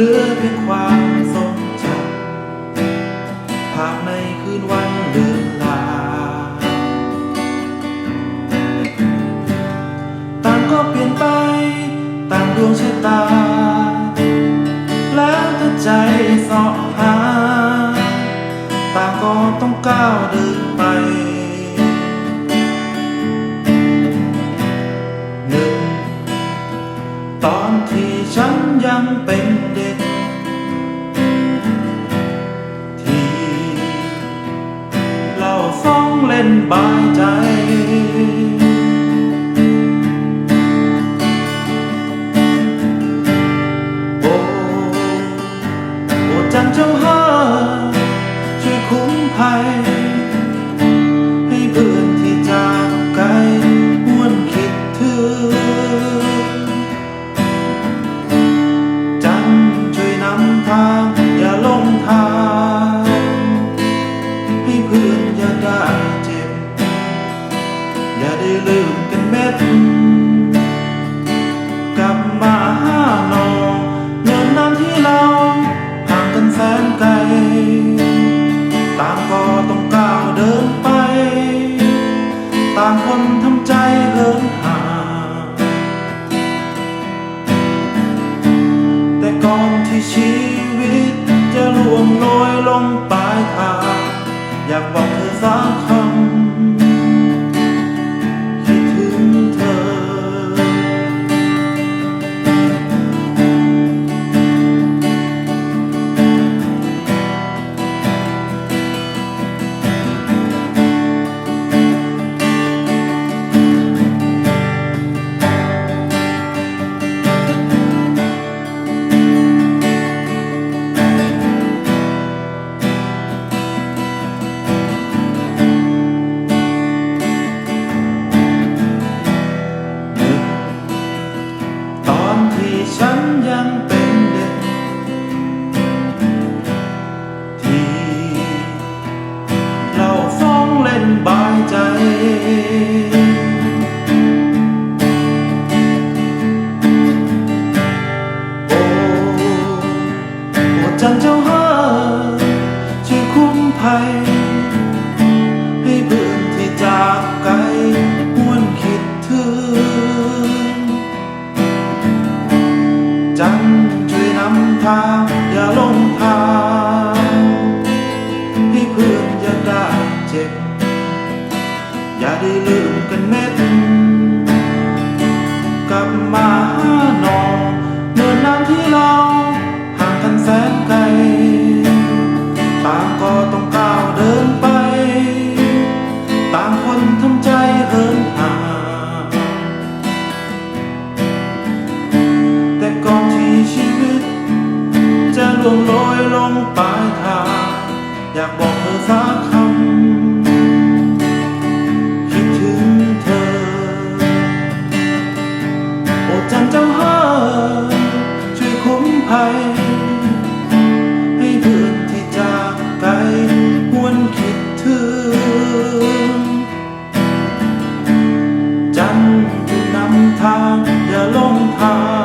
ลือเพียงความทรงจำภาพในคืนวันเลือลาต่างก็เปลี่ยนไปต่างดวงชะตา แล้วแต่ใจสอหา ต่างก็ต้องก้าวเดินไป บายใจ โอ้ โอ้จันเจ้าห้าช่วยคุ้มภัย ให้เพื่อที่จาไกลหวนคิดถึง จัช่วยนำทาง งปลายทางอยากบอก มาหาหนองเมื่อน้นที่เราห่างกันแสนไกลต่างก็ต้องก้าวเดินไป ต่างคนทำใจเหินห่างแต่ก่อนที่ชีวิต จะล่วงโรยลงปลายทางอยากบอก ทางอย่าลงทาง